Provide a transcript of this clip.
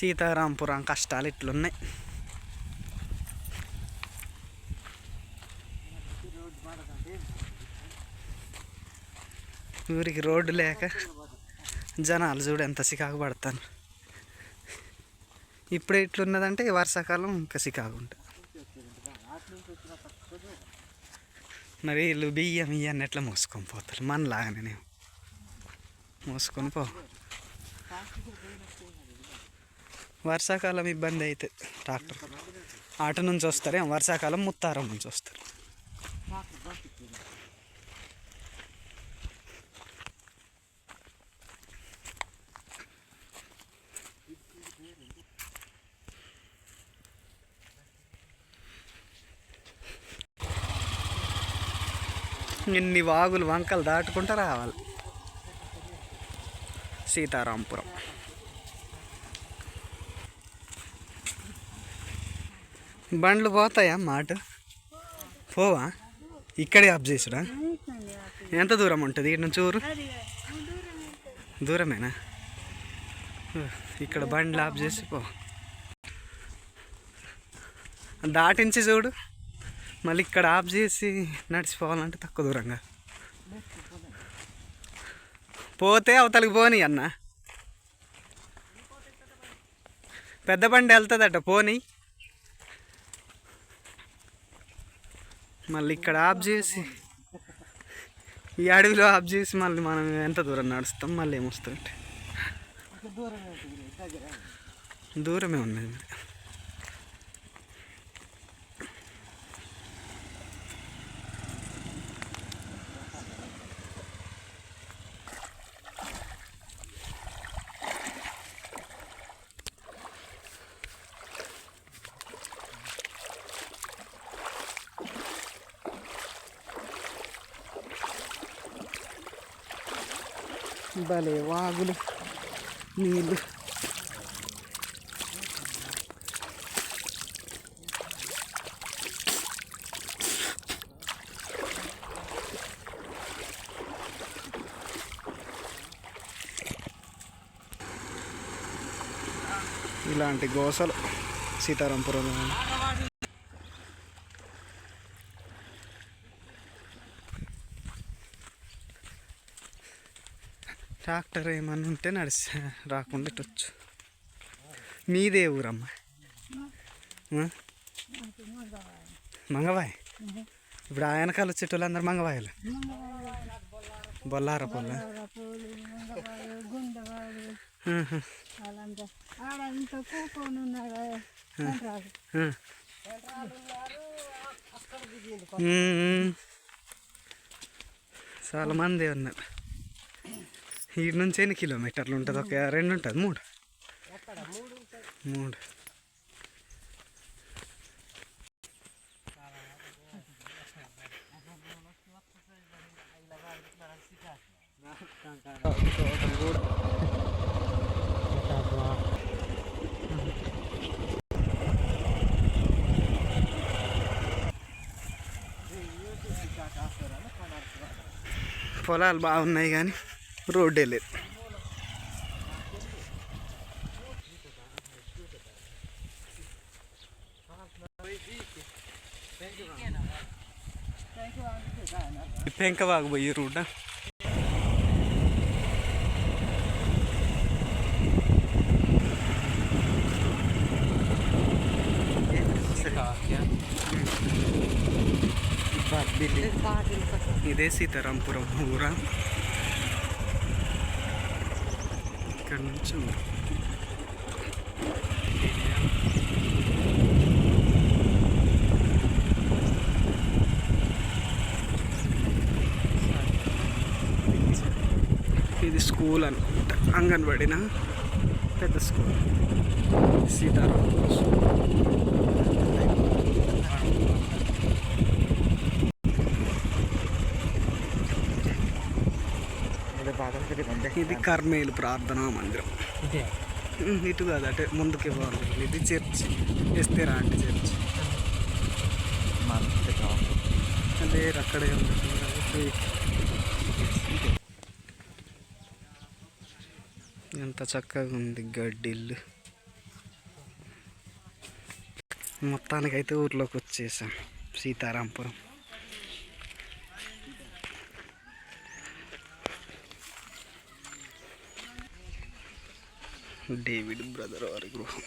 సీతారాంపురం కష్టాలు ఇట్లున్నాయి. ఊరికి రోడ్డు లేక జనాలు చూడు ఎంత సికాకు పడతాను. ఇప్పుడే ఇట్లున్నదంటే ఈ వర్షాకాలం ఇంకా సికాకు ఉంటుంది. మరి వీళ్ళు బియ్యం ఇవన్నీ ఎట్లా మోసుకొని పోతారు? మనలాగానే మోసుకొని పో. వర్షాకాలం ఇబ్బంది అవుతుంది ట్రాక్టర్. అటు నుంచి వస్తారు వర్షాకాలం ముత్తారం నుంచి వస్తారు. ఇన్ని వాగులు వంకలు దాటుకుంటూ రావాలి. సీతారాంపురం. బండ్లు పోతాయా మాట పోవా? ఇక్కడే ఆఫ్ చేసుడా ఎంత దూరం ఉంటుంది ఇక్కడ నుంచి ఊరు? దూరమేనా? ఇక్కడ బండ్లు ఆఫ్ చేసి పో. దాటించి చూడు. మళ్ళీ ఇక్కడ ఆఫ్ చేసి నడిచిపోవాలంటే తక్కువ దూరంగా. పోతే అవతలికి పోని అన్న. పెద్ద బండి వెళ్తుందట పోనీ. మళ్ళీ ఇక్కడ ఆఫ్ చేసి. ఈ అడవిలో ఆఫ్ చేసి మళ్ళీ మనం ఎంత దూరం నడుస్తాం మళ్ళీ ఏమొస్తుంటే? దూరమే ఉన్నది మరి. భలే వాగులు నీళ్ళు ఇలాంటి గోసలు సీతారాంపురంలో. ట్రాక్టర్ ఏమన్నా ఉంటే నడిచి రాకుండా ఇట్టొచ్చు మీదే ఊరమ్మ. మంగవాయ్. ఇప్పుడు ఆ వెనకాల వచ్చేటోళ్ళు అందరు మంగవాయలు. బొల్లార పొల్ల చాలా మంది ఉన్నారు. ఈడ నుంచి ఎన్ని కిలోమీటర్లు ఉంటుంది? ఒక రెండు ఉంటుంది మూడు. మూడు. పొలాలు బాగున్నాయి కానీ రోడ్డే లేదు పెంకవాగు పోయి రూట్ ఇదే సీతారాంపురం ఊరా ఇక్కడ నుంచి ఇది స్కూల్ అనుకుంటా. అంగన్వాడిన? పెద్ద స్కూల్. సీతారాంపురం స్కూల్ ఇది కర్మేలు ప్రార్థనా మందిరం. ఇటు కాదు అంటే ముందుకి పోవాలి ఇది చర్చ్ ఇస్తేరా అంటే చర్చ్. అదే అక్కడే ఉంది. ఎంత చక్కగా ఉంది గడ్డిల్లు. మొత్తానికైతే ఊర్లోకి వచ్చేసాం. సీతారాంపురం. డేవిడ్ బ్రదర్ వారి గృహం.